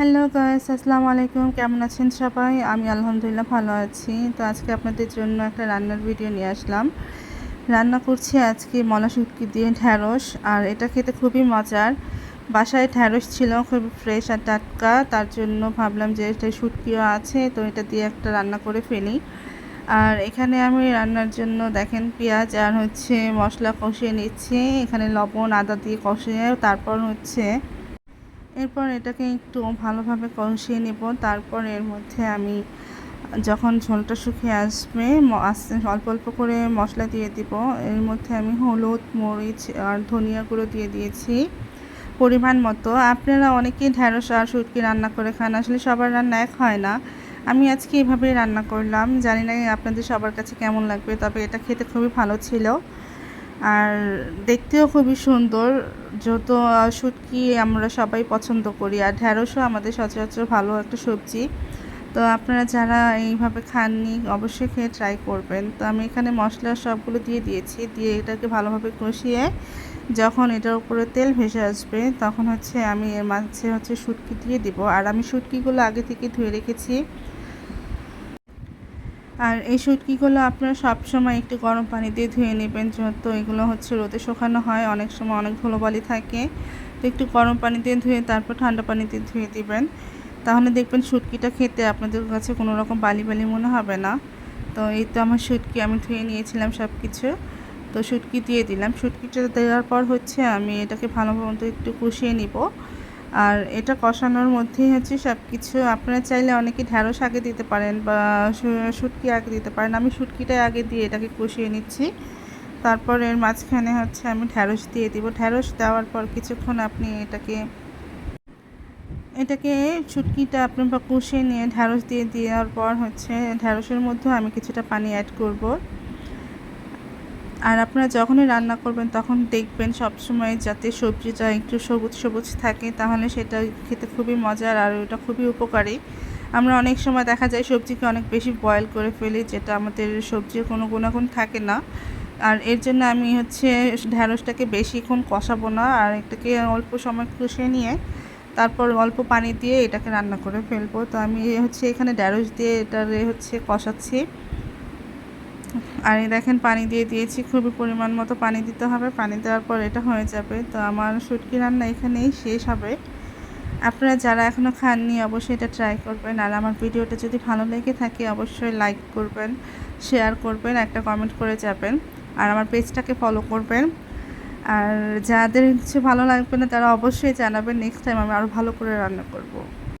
Hello guys, আসসালামু আলাইকুম। কেমন আছেন সবাই? আমি আলহামদুলিল্লাহ ভালো আছি। তো আজকে আপনাদের জন্য একটা রান্নার ভিডিও নিয়ে আসলাম। রান্না করছি আজকে মলা শুটকি দিয়ে ঢ্যাঁড়স, আর এটা খেতে খুবই মজার। বাসায় ঢ্যাঁড়স ছিল খুবই ফ্রেশ আর টাটকা, তার জন্য ভাবলাম যে এটা শুটকিও আছে, তো এটা দিয়ে একটা রান্না করে ফেলি। আর এখানে আমি রান্নার জন্য দেখেন পেঁয়াজ আর হচ্ছে মশলা কষিয়ে নিচ্ছি। এখানে লবণ, আদা দিয়ে কষিয়ে, তারপর হচ্ছে এরপর এটাকে একটু ভালোভাবে কষিয়ে নেব। তারপর এর মধ্যে আমি যখন ঝোলটা শুকিয়ে আসবে অল্প অল্প করে মশলা দিয়ে দিব। এর মধ্যে আমি হলুদ, মরিচ আর ধনিয়া গুঁড়ো দিয়ে দিয়েছি পরিমাণ মতো। আপনারা অনেকেই ঢ্যাঁড়স আর শুটকি রান্না করে খান, আসলে সবার রান্না এক হয় না। আমি আজকে এভাবেই রান্না করলাম। জানি না আপনাদের সবার কাছে কেমন লাগবে, তবে এটা খেতে খুবই ভালো ছিল। আর দেখতেও খুবই সুন্দর। যত শুটকি আমরা সবাই পছন্দ করি, আর ঢ্যাঁড়সও আমাদের সচরাচর ভালো একটা সবজি। তো আপনারা যারা এইভাবে খাননি, অবশ্যই খেয়ে ট্রাই করবেন। তো আমি এখানে মশলা সবগুলো দিয়ে দিয়েছি। দিয়ে এটাকে ভালোভাবে কষিয়ে যখন এটার উপরে তেল ভেসে আসবে, তখন হচ্ছে আমি এর মাঝে হচ্ছে শুটকি দিয়ে দিব। আর আমি শুটকিগুলো আগে থেকে ধুয়ে রেখেছি। আর এই শুটকিগুলো আপনারা সবসময় একটু গরম পানি দিয়ে ধুয়ে নেবেন, যেহেতু এগুলো হচ্ছে রোদে শুকানো হয়, অনেক সময় অনেক ধুলোবালি থাকে। তো একটু গরম পানি দিয়ে ধুয়ে, তারপর ঠান্ডা পানি দিয়ে ধুয়ে দিবেন। তাহলে দেখবেন শুটকিটা খেতে আপনাদের কাছে কোনো রকম বালি বালি মনে হবে না। তো এই তো আমার শুটকি আমি ধুয়ে নিয়েছিলাম সব কিছু তো শুটকি দিয়ে দিলাম। শুটকিটা দেওয়ার পর হচ্ছে আমি এটাকে ভালো মতো একটু কষিয়ে নিব। আর এটা কষানোর মধ্যেই হচ্ছে সব কিছু আপনারা চাইলে অনেকে ঢ্যাঁড়স আগে দিতে পারেন বা শুটকি আগে দিতে পারেন। আমি শুটকিটাই আগে দিয়ে এটাকে কষিয়ে নিচ্ছি। তারপর এর মাঝখানে হচ্ছে আমি ঢ্যাঁড়স দিয়ে দিব। ঢ্যাঁড়স দেওয়ার পর কিছুক্ষণ আপনি এটাকে এটাকে শুটকিটা আপনি বা কষিয়ে নিয়ে ঢ্যাঁড়স দিয়ে দেওয়ার পর হচ্ছে ঢ্যাঁড়সের মধ্যেও আমি কিছুটা পানি অ্যাড করব। আর আপনারা যখনই রান্না করবেন, তখন দেখবেন সবসময় যাতে সবজিটা একটু সবুজ সবুজ থাকে, তাহলে সেটা খেতে খুবই মজার আর ওটা খুবই উপকারী। আমরা অনেক সময় দেখা যায় সবজিকে অনেক বেশি বয়েল করে ফেলি, যেটা আমাদের সবজির কোনো গুণাগুণ থাকে না। আর এর জন্য আমি হচ্ছে ঢ্যাঁড়সটাকে বেশিক্ষণ কষাবো না আর এটাকে অল্প সময় কষিয়ে নিয়ে তারপর অল্প পানি দিয়ে এটাকে রান্না করে ফেলব। তো আমি হচ্ছে এখানে ঢ্যাঁড়স দিয়ে এটারে হচ্ছে কষাচ্ছি। আর এই দেখেন, পানি দিয়ে দিয়েছি, খুবই পরিমাণ মতো পানি দিতে হবে। পানি দেওয়ার পর এটা হয়ে যাবে। তো আমার শুটকি রান্না এখানেই শেষ হবে। আপনারা যারা এখনও খাননি, অবশ্যই এটা ট্রাই করবেন। আর আমার ভিডিওটা যদি ভালো লেগে থাকে, অবশ্যই লাইক করবেন শেয়ার করবেন, একটা কমেন্ট করে যাবেন। আর আমার পেজটাকে ফলো করবেন। আর যাদের কিছু ভালো লাগবে না, তারা অবশ্যই জানাবেন। নেক্সট টাইম আমি আরও ভালো করে রান্না করব।